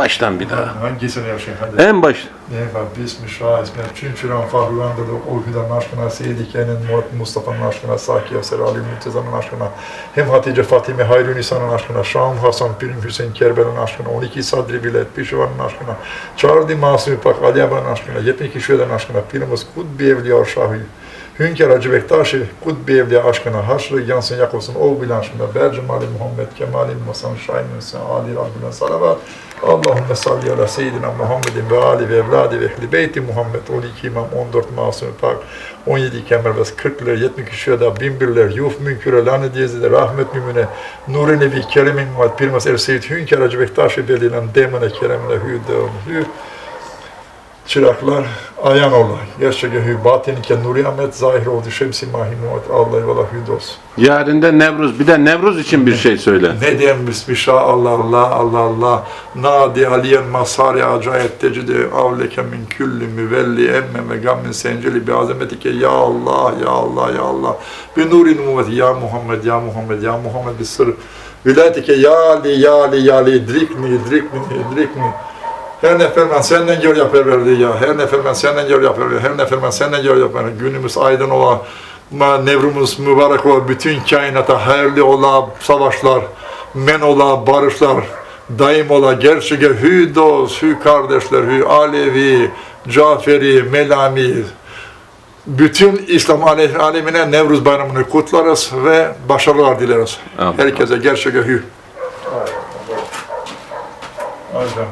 Baştan bir daha. Hangisini yaşayın hadi. En baş. Neyse Bismillah ismi Çünçüren Fahruyandılı o hüdanın aşkına Seyyidike'nin Murat Mustafa'nın aşkına Saki Eser Ali Murteza'nın aşkına hem Hatice Fatime Hayrun İsa'nın aşkına Şam Hasan Pirim Hüseyin Kerbel'in aşkına 12 Sadri Bilet Pişivan'ın aşkına Çağırdı Masumi Pak Ali Aba'nın aşkına 72 Şüheden aşkına Pirimiz Kudbi Evliya Şahı Hünkar Hacı Bektaşi Kudbi Evliya aşkına Haşrı Yansın Yakos'un o bilen aşkına Bercemali Muhammed Kemali Musan Şahin Hüseyin Ali Rabbine Salavat. Allahümme salli ala seyyidina Muhammedin ve ali ve evladi ve ehli beyti Muhammed 12 imam 14 masum pak 17 kemerbez 40'ler 72 şüheda binbirler yuf münküre lanet yezide rahmet mümine nuri nebi kerimin mat pirmas er seyyid hünkar acı bektaşı belilen demine keremine hü devam hü çıraklar ayan ola gerçekten hü batinike nuri ahmet zahir oldu. Şemsi mahimuat Allah ve la hü olsun. Yarın da Nevruz. Bir de Nevruz için bir şey söyle. ne diyeyim Bismillah Allah Allah Allah Allah. Nadi aliyen masari acayet tecidi. Avleke min külli müvelli emme ve gammin senceli bi azametike. Ya Allah ya Allah ya Allah. Bi nurin muvveti ya Muhammed ya Muhammed ya Muhammed. Bi sır. Vilayetike ya Ali ya Ali ya Ali idrikni idrikni idrikni her nefermen senden gör yapar verdi ya. Her nefermen senden gör yapar verdi. Her nefermen senden gör yapar verdi. Günümüz aydın ola, ma nevrumuz mübarek ola, bütün kainata hayırlı ola savaşlar, men ola barışlar, daim ola gerçeğe hü dost, hü kardeşler, hü Alevi, Caferi, Melami, bütün İslam ale- alemine Nevruz bayramını kutlarız ve başarılar dileriz. Amin. Herkese gerçeğe hü. Ay canım.